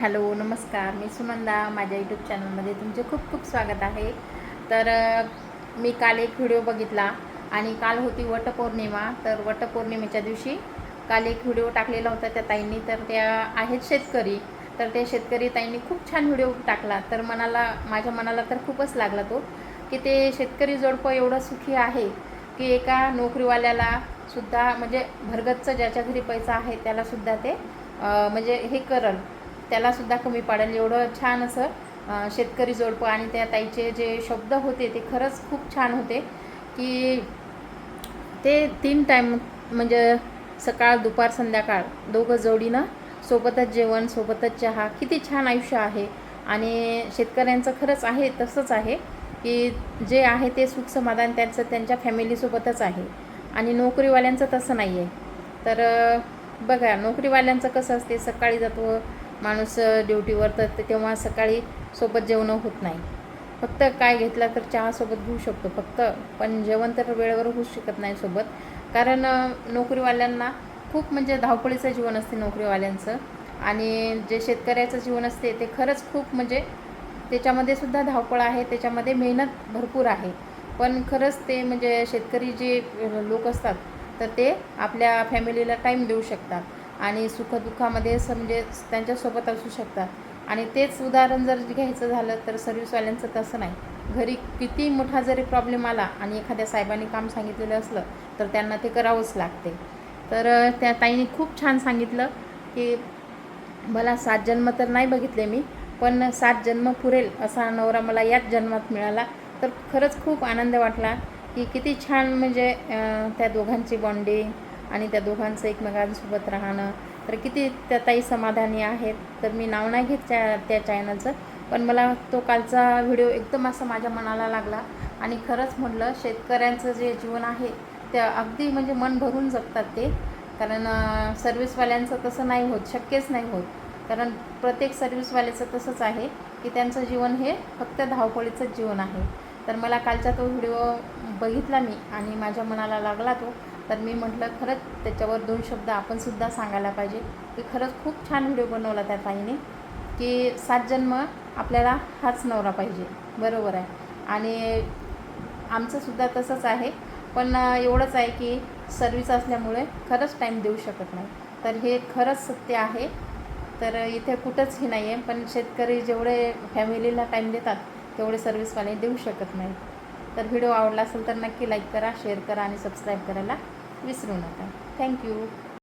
Hello नमस्कार. मी सुनंदा. माझ्या YouTube चॅनलमध्ये तुमचे खूप खूप स्वागत आहे. तर मी काल एक व्हिडिओ बघितला आणि काल होती वटपौर्णिमा. तर वटपौर्णिमेच्या दिवशी काल एक व्हिडिओ टाकलेला होता त्या ताईंनी. तर त्या आहेत शेतकरी. तर त्या शेतकरी ताईंनी खूप छान व्हिडिओ टाकला. तर मनाला माझ्या मनाला तर खूपच लागला तो की ते शेतकरी जोडपं एवढं सुखी आहे की एका नोकरीवाल्याला सुद्धा म्हणजे भरगतचं ज्याच्या घरी पैसा आहे त्यालासुद्धा ते म्हणजे हे करल. त्यालासुद्धा कमी पाडेल. एवढं छान असं शेतकरी जोडपं आणि त्या ताईचे जे शब्द होते ते खरंच खूप छान होते की ते तीन टाईम म्हणजे सकाळ दुपार संध्याकाळ दोघं जोडीनं सोबतच जेवण सोबतच चहा किती छान आयुष्य आहे. आणि शेतकऱ्यांचं खरंच आहे तसंच आहे की जे आहे ते सुख समाधान त्यांचं त्यांच्या फॅमिलीसोबतच आहे. आणि नोकरीवाल्यांचं तसं नाही आहे तर बघा नोकरीवाल्यांचं कसं असते सकाळी जातो माणूस ड्युटीवर तर तेव्हा सकाळी सोबत जेवणं होत नाही. फक्त काय घेतला तर चहासोबत घेऊ शकतो. फक्त पण जेवण तर वेळेवर होऊ शकत नाही सोबत. कारण नोकरीवाल्यांना खूप म्हणजे धावपळीचं जीवन असते नोकरीवाल्यांचं. आणि जे शेतकऱ्याचं जीवन असते ते खरंच खूप म्हणजे त्याच्यामध्ये सुद्धा धावपळ आहे. त्याच्यामध्ये मेहनत भरपूर आहे. पण खरंच ते म्हणजे शेतकरी जे लोक असतात तर ते आपल्या फॅमिलीला टाईम देऊ शकतात. आणि सुखदुःखामध्ये असं म्हणजे त्यांच्यासोबत असू शकतात. आणि तेच उदाहरण जर घ्यायचं झालं तर सर्व्हिसवाल्यांचं तसं नाही. घरी किती मोठा जरी प्रॉब्लेम आला आणि एखाद्या साहेबांनी काम सांगितलेलं असलं तर त्यांना ते करावंच लागते. तर त्या ताईने खूप छान सांगितलं की मला सात जन्म तर नाही बघितले मी पण सात जन्म पुरेल असा नवरा मला याच जन्मात मिळाला. तर खरंच खूप आनंद वाटला की किती छान म्हणजे त्या दोघांची बॉन्डिंग आणि त्या दोघांचं एकमेकांसोबत राहणं. तर किती त्या ताई समाधानी आहेत तर मी नाव नाही घेत त्या त्या चॅनलचं पण मला तो कालचा व्हिडिओ एकदम असं माझ्या मनाला लागला. आणि खरंच म्हटलं शेतकऱ्यांचं जे जीवन आहे ते अगदी म्हणजे मन भरून जगतात ते. कारण सर्व्हिसवाल्यांचं तसं नाही होत शक्यच नाही होत. कारण प्रत्येक सर्व्हिसवाल्याचं तसंच आहे की त्यांचं जीवन हे फक्त धावपळीचंच जीवन आहे. तर मला कालचा तो व्हिडिओ बघितला मी आणि माझ्या मनाला लागला तो. तर मी म्हटलं खरंच त्याच्यावर दोन शब्द आपणसुद्धा सांगायला पाहिजे. की खरंच खूप छान व्हिडिओ बनवला त्या ताईने की सात जन्म आपल्याला हाच नवरा पाहिजे. बरोबर आहे. आणि आमचंसुद्धा तसंच आहे. पण एवढंच आहे की सर्विस असल्यामुळे खरंच टाईम देऊ शकत नाही. तर हे खरंच सत्य आहे. तर इथे कुठंच हे नाही आहे पण शेतकरी जेवढे फॅमिलीला टाईम देतात तेवढे सर्व्हिसवाले देऊ शकत नाही तर व्हिडिओ आवडला असेल तर नक्की लाईक करा शेअर करा आणि सबस्क्राईब करायला विसरू नका. थँक्यू